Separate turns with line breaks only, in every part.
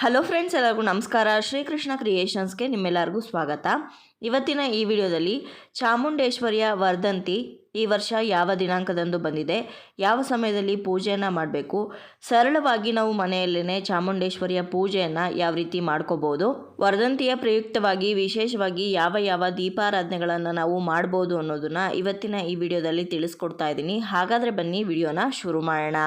Hello friends, ಎಲ್ಲರಿಗೂ ನಮಸ್ಕಾರ. ಶ್ರೀಕೃಷ್ಣ ಕ್ರಿಯೇಷನ್ಸ್ಗೆ ನಿಮ್ಮೆಲ್ಲರಿಗೂ ಸ್ವಾಗತ. ಇವತ್ತಿನ ಈ ವಿಡಿಯೋದಲ್ಲಿ ಚಾಮುಂಡೇಶ್ವರಿಯ ವರ್ಧಂತಿ ಈ ವರ್ಷ ಯಾವ ದಿನಾಂಕದಂದು ಬಂದಿದೆ, ಯಾವ ಸಮಯದಲ್ಲಿ ಪೂಜೆಯನ್ನು ಮಾಡಬೇಕು, ಸರಳವಾಗಿ ನಾವು ಮನೆಯಲ್ಲೇ ಚಾಮುಂಡೇಶ್ವರಿಯ ಪೂಜೆಯನ್ನು ಯಾವ ರೀತಿ ಮಾಡ್ಕೋಬೋದು, ವರ್ಧಂತಿಯ ಪ್ರಯುಕ್ತವಾಗಿ ವಿಶೇಷವಾಗಿ ಯಾವ ಯಾವ ದೀಪಾರಾಧನೆಗಳನ್ನು ನಾವು ಮಾಡ್ಬೋದು ಅನ್ನೋದನ್ನು ಇವತ್ತಿನ ಈ ವಿಡಿಯೋದಲ್ಲಿ ತಿಳಿಸ್ಕೊಡ್ತಾ ಇದ್ದೀನಿ. ಹಾಗಾದರೆ ಬನ್ನಿ ವಿಡಿಯೋನ ಶುರು ಮಾಡೋಣ.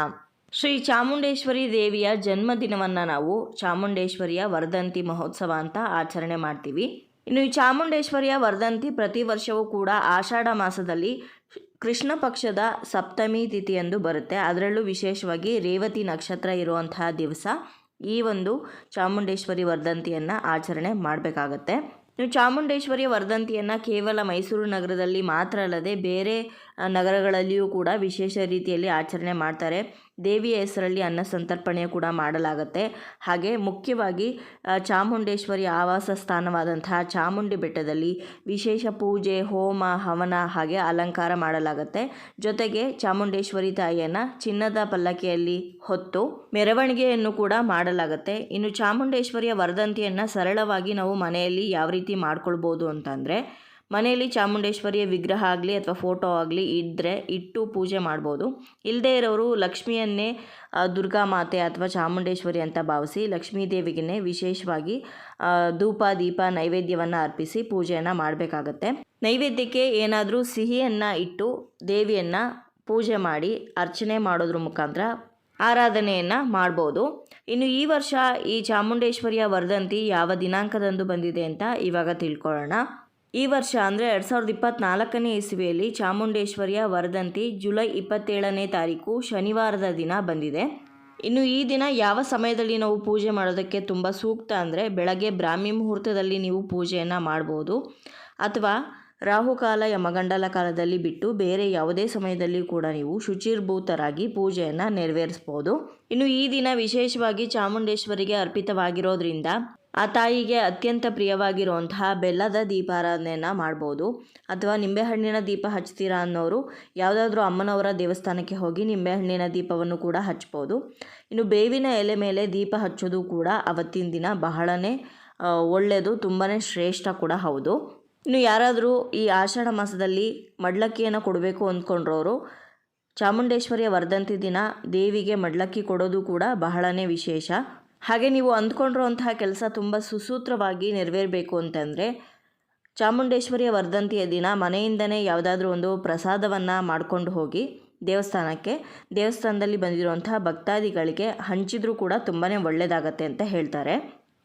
ಶ್ರೀ ಚಾಮುಂಡೇಶ್ವರಿ ದೇವಿಯ ಜನ್ಮದಿನವನ್ನು ನಾವು ಚಾಮುಂಡೇಶ್ವರಿಯ ವರ್ಧಂತಿ ಮಹೋತ್ಸವ ಅಂತ ಆಚರಣೆ ಮಾಡ್ತೀವಿ. ಇನ್ನು ಈ ಚಾಮುಂಡೇಶ್ವರಿಯ ವರ್ಧಂತಿ ಪ್ರತಿ ವರ್ಷವೂ ಕೂಡ ಆಷಾಢ ಮಾಸದಲ್ಲಿ ಕೃಷ್ಣ ಪಕ್ಷದ ಸಪ್ತಮಿ ತಿಥಿಯಂದು ಬರುತ್ತೆ. ಅದರಲ್ಲೂ ವಿಶೇಷವಾಗಿ ರೇವತಿ ನಕ್ಷತ್ರ ಇರುವಂತಹ ದಿವಸ ಈ ಒಂದು ಚಾಮುಂಡೇಶ್ವರಿ ವರ್ಧಂತಿಯನ್ನು ಆಚರಣೆ ಮಾಡಬೇಕಾಗತ್ತೆ. ಇನ್ನು ಚಾಮುಂಡೇಶ್ವರಿಯ ವರ್ಧಂತಿಯನ್ನು ಕೇವಲ ಮೈಸೂರು ನಗರದಲ್ಲಿ ಮಾತ್ರ ಅಲ್ಲದೆ ಬೇರೆ ನಗರಗಳಲ್ಲಿಯೂ ಕೂಡ ವಿಶೇಷ ರೀತಿಯಲ್ಲಿ ಆಚರಣೆ ಮಾಡ್ತಾರೆ. ದೇವಿಯ ಹೆಸರಲ್ಲಿ ಅನ್ನ ಸಂತರ್ಪಣೆ ಕೂಡ ಮಾಡಲಾಗುತ್ತೆ. ಹಾಗೆ ಮುಖ್ಯವಾಗಿ ಚಾಮುಂಡೇಶ್ವರಿ ಆವಾಸ ಸ್ಥಾನವಾದಂತಹ ಚಾಮುಂಡಿ ಬೆಟ್ಟದಲ್ಲಿ ವಿಶೇಷ ಪೂಜೆ, ಹೋಮ, ಹವನ ಹಾಗೆ ಅಲಂಕಾರ ಮಾಡಲಾಗುತ್ತೆ. ಜೊತೆಗೆ ಚಾಮುಂಡೇಶ್ವರಿ ತಾಯಿಯನ್ನು ಚಿನ್ನದ ಪಲ್ಲಕ್ಕಿಯಲ್ಲಿ ಹೊತ್ತು ಮೆರವಣಿಗೆಯನ್ನು ಕೂಡ ಮಾಡಲಾಗುತ್ತೆ. ಇನ್ನು ಚಾಮುಂಡೇಶ್ವರಿಯ ವರ್ಧಂತಿಯನ್ನು ಸರಳವಾಗಿ ನಾವು ಮನೆಯಲ್ಲಿ ಯಾವ ರೀತಿ ಮಾಡ್ಕೊಳ್ಬೋದು ಅಂತಂದರೆ ಮನೆಯಲ್ಲಿ ಚಾಮುಂಡೇಶ್ವರಿಯ ವಿಗ್ರಹ ಆಗಲಿ ಅಥವಾ ಫೋಟೋ ಆಗಲಿ ಇದ್ದರೆ ಇಟ್ಟು ಪೂಜೆ ಮಾಡ್ಬೋದು. ಇಲ್ಲದೇ ಇರೋರು ಲಕ್ಷ್ಮಿಯನ್ನೇ ದುರ್ಗಾ ಮಾತೆ ಅಥವಾ ಚಾಮುಂಡೇಶ್ವರಿ ಅಂತ ಭಾವಿಸಿ ಲಕ್ಷ್ಮೀ ದೇವಿಗೆ ವಿಶೇಷವಾಗಿ ಧೂಪ, ದೀಪ, ನೈವೇದ್ಯವನ್ನು ಅರ್ಪಿಸಿ ಪೂಜೆಯನ್ನು ಮಾಡಬೇಕಾಗತ್ತೆ. ನೈವೇದ್ಯಕ್ಕೆ ಏನಾದರೂ ಸಿಹಿಯನ್ನು ಇಟ್ಟು ದೇವಿಯನ್ನು ಪೂಜೆ ಮಾಡಿ ಅರ್ಚನೆ ಮಾಡೋದ್ರ ಮುಖಾಂತರ ಆರಾಧನೆಯನ್ನು ಮಾಡ್ಬೋದು. ಇನ್ನು ಈ ವರ್ಷ ಈ ಚಾಮುಂಡೇಶ್ವರಿಯ ವರ್ಧಂತಿ ಯಾವ ದಿನಾಂಕದಂದು ಬಂದಿದೆ ಅಂತ ಇವಾಗ ತಿಳ್ಕೊಳ್ಳೋಣ. ಈ ವರ್ಷ ಅಂದರೆ ಎರಡು ಸಾವಿರದ ಇಪ್ಪತ್ತ್ನಾಲ್ಕನೇ ಇಸುವಿಯಲ್ಲಿ ಚಾಮುಂಡೇಶ್ವರಿಯ ವರದಂತಿ ಜುಲೈ ಇಪ್ಪತ್ತೇಳನೇ ತಾರೀಕು ಶನಿವಾರದ ದಿನ ಬಂದಿದೆ. ಇನ್ನು ಈ ದಿನ ಯಾವ ಸಮಯದಲ್ಲಿ ನಾವು ಪೂಜೆ ಮಾಡೋದಕ್ಕೆ ತುಂಬ ಸೂಕ್ತ ಅಂದರೆ ಬೆಳಗ್ಗೆ ಬ್ರಾಹ್ಮಿ ಮುಹೂರ್ತದಲ್ಲಿ ನೀವು ಪೂಜೆಯನ್ನು ಮಾಡ್ಬೋದು. ಅಥವಾ ರಾಹುಕಾಲ ಯಮಗಂಡಲ ಕಾಲದಲ್ಲಿ ಬಿಟ್ಟು ಬೇರೆ ಯಾವುದೇ ಸಮಯದಲ್ಲಿ ಕೂಡ ನೀವು ಶುಚಿರ್ಭೂತರಾಗಿ ಪೂಜೆಯನ್ನು ನೆರವೇರಿಸ್ಬೋದು. ಇನ್ನು ಈ ದಿನ ವಿಶೇಷವಾಗಿ ಚಾಮುಂಡೇಶ್ವರಿಗೆ ಅರ್ಪಿತವಾಗಿರೋದ್ರಿಂದ ಆ ತಾಯಿಗೆ ಅತ್ಯಂತ ಪ್ರಿಯವಾಗಿರುವಂತಹ ಬೆಲ್ಲದ ದೀಪಾರಾಧನೆಯನ್ನು ಮಾಡ್ಬೋದು. ಅಥವಾ ನಿಂಬೆಹಣ್ಣಿನ ದೀಪ ಹಚ್ತೀರಾ ಅನ್ನೋರು ಯಾವುದಾದ್ರೂ ಅಮ್ಮನವರ ದೇವಸ್ಥಾನಕ್ಕೆ ಹೋಗಿ ನಿಂಬೆಹಣ್ಣಿನ ದೀಪವನ್ನು ಕೂಡ ಹಚ್ಬೋದು. ಇನ್ನು ಬೇವಿನ ಎಲೆ ಮೇಲೆ ದೀಪ ಹಚ್ಚೋದು ಕೂಡ ಅವತ್ತಿನ ದಿನ ಬಹಳನೇ ಒಳ್ಳೆಯದು ತುಂಬಾ ಶ್ರೇಷ್ಠ ಕೂಡ ಹೌದು. ಇನ್ನು ಯಾರಾದರೂ ಈ ಆಷಾಢ ಮಾಸದಲ್ಲಿ ಮಡ್ಲಕ್ಕಿಯನ್ನು ಕೊಡಬೇಕು ಅಂದ್ಕೊಂಡ್ರವರು ಚಾಮುಂಡೇಶ್ವರಿಯ ವರ್ಧಂತಿ ದಿನ ದೇವಿಗೆ ಮಡ್ಲಕ್ಕಿ ಕೊಡೋದು ಕೂಡ ಬಹಳನೇ ವಿಶೇಷ. ಹಾಗೆ ನೀವು ಅಂದ್ಕೊಂಡಿರುವಂತಹ ಕೆಲಸ ತುಂಬ ಸುಸೂತ್ರವಾಗಿ ನೆರವೇರಬೇಕು ಅಂತಂದರೆ ಚಾಮುಂಡೇಶ್ವರಿಯ ವರ್ಧಂತಿಯ ದಿನ ಮನೆಯಿಂದನೇ ಯಾವುದಾದ್ರೂ ಒಂದು ಪ್ರಸಾದವನ್ನು ಮಾಡಿಕೊಂಡು ಹೋಗಿ ದೇವಸ್ಥಾನಕ್ಕೆ, ದೇವಸ್ಥಾನದಲ್ಲಿ ಬಂದಿರುವಂತಹ ಭಕ್ತಾದಿಗಳಿಗೆ ಹಂಚಿದ್ರೂ ಕೂಡ ತುಂಬಾ ಒಳ್ಳೆಯದಾಗತ್ತೆ ಅಂತ ಹೇಳ್ತಾರೆ.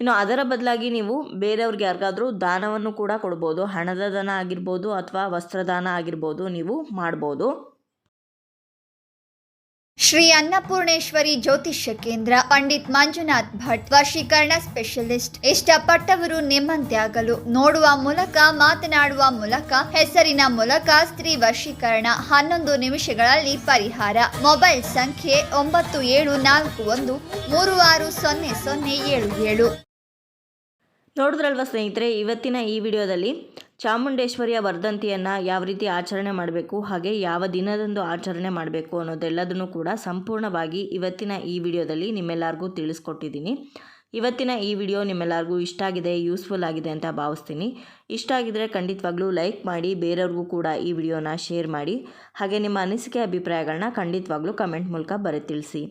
ಇನ್ನು ಅದರ ಬದಲಾಗಿ ನೀವು ಬೇರೆಯವ್ರಿಗೆ ಯಾರಿಗಾದರೂ ದಾನವನ್ನು ಕೂಡ ಕೊಡ್ಬೋದು, ಹಣದ ದಾನ ಆಗಿರ್ಬೋದು ಅಥವಾ ವಸ್ತ್ರದಾನ ಆಗಿರ್ಬೋದು ನೀವು ಮಾಡ್ಬೋದು.
ಶ್ರೀ ಅನ್ನಪೂರ್ಣೇಶ್ವರಿ ಜ್ಯೋತಿಷ್ಯ ಕೇಂದ್ರ ಪಂಡಿತ್ ಮಂಜುನಾಥ್ ಭಟ್ ವಶೀಕರಣ ಸ್ಪೆಷಲಿಸ್ಟ್. ಇಷ್ಟಪಟ್ಟವರು ನಿಮ್ಮಂತೆ ಆಗಲು ನೋಡುವ ಮೂಲಕ, ಮಾತನಾಡುವ ಮೂಲಕ, ಹೆಸರಿನ ಮೂಲಕ ಸ್ತ್ರೀ ವಶೀಕರಣ ಹನ್ನೊಂದು ನಿಮಿಷಗಳಲ್ಲಿ ಪರಿಹಾರ. ಮೊಬೈಲ್ ಸಂಖ್ಯೆ ಒಂಬತ್ತು ಏಳು ನಾಲ್ಕು ಒಂದು ಮೂರು ಆರು ಸೊನ್ನೆ ಸೊನ್ನೆ ಏಳು ಏಳು.
ನೋಡಿದ್ರಲ್ವ ಸ್ನೇಹಿತರೆ, ಇವತ್ತಿನ ಈ ವಿಡಿಯೋದಲ್ಲಿ ಚಾಮುಂಡೇಶ್ವರಿಯ ವರ್ಧಂತಿಯನ್ನು ಯಾವ ರೀತಿ ಆಚರಣೆ ಮಾಡಬೇಕು, ಹಾಗೆ ಯಾವ ದಿನದಂದು ಆಚರಣೆ ಮಾಡಬೇಕು ಅನ್ನೋದೆಲ್ಲದನ್ನು ಕೂಡ ಸಂಪೂರ್ಣವಾಗಿ ಇವತ್ತಿನ ಈ ವಿಡಿಯೋದಲ್ಲಿ ನಿಮ್ಮೆಲ್ಲರಿಗೂ ತಿಳಿಸ್ಕೊಟ್ಟಿದ್ದೀನಿ. ಇವತ್ತಿನ ಈ ವಿಡಿಯೋ ನಿಮ್ಮೆಲ್ಲರಿಗೂ ಇಷ್ಟ ಆಗಿದೆ, ಯೂಸ್ಫುಲ್ ಆಗಿದೆ ಅಂತ ಭಾವಿಸ್ತೀನಿ. ಇಷ್ಟ ಆಗಿದ್ರೆ ಖಂಡಿತವಾಗ್ಲೂ ಲೈಕ್ ಮಾಡಿ, ಬೇರೆಯವ್ರಿಗೂ ಕೂಡ ಈ ವಿಡಿಯೋನ ಶೇರ್ ಮಾಡಿ, ಹಾಗೆ ನಿಮ್ಮ ಅನಿಸಿಕೆ ಅಭಿಪ್ರಾಯಗಳನ್ನ ಖಂಡಿತವಾಗ್ಲೂ ಕಮೆಂಟ್ ಮೂಲಕ ಬರೆ ತಿಳಿಸಿ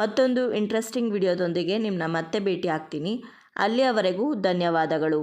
ಮತ್ತೊಂದು ಇಂಟ್ರೆಸ್ಟಿಂಗ್ ವಿಡಿಯೋದೊಂದಿಗೆ ನಿಮ್ಮನ್ನ ಮತ್ತೆ ಭೇಟಿ ಆಗ್ತೀನಿ ಅಲ್ಲಿಯವರೆಗೂ ಧನ್ಯವಾದಗಳು.